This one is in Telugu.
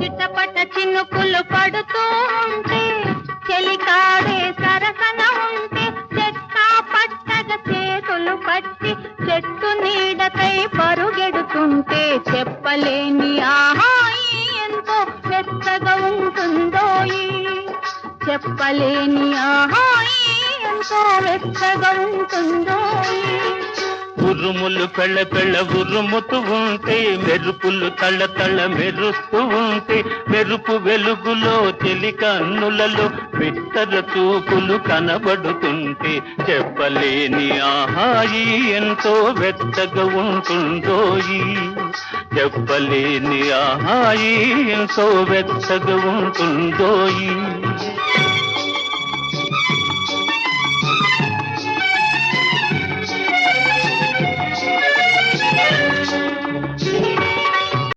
చిట్టపట్ట చినుకులు పడుతూ ఉంటే చెలికాడే సరసన ఉంటే చెక్క పట్టగ చేతులు పట్టి చెట్టు నీడకై పరుగెడుతుంటే చెప్పలేని ఆహాయి ఎంతో మెత్తగా ఉంటుందోయి చెప్పలేని ఆహాయి ఎంతో మెత్తగా ఉరుములు పెళ్ళ పెళ్ళ ఉరుముతూ ఉంటే మెరుపులు తళ్ళ తళ్ళ మెరుస్తూ ఉంటే మెరుపు వెలుగులో చెలి కన్నులలో బిత్తర చూపులు కనబడుతుంటే చెప్పలేని ఆహాయి ఎంతో వెచ్చగా ఉంటుందోయి. చెప్పలేని ఆహాయి ఎంతో వెచ్చగా ఉంటుందోయి.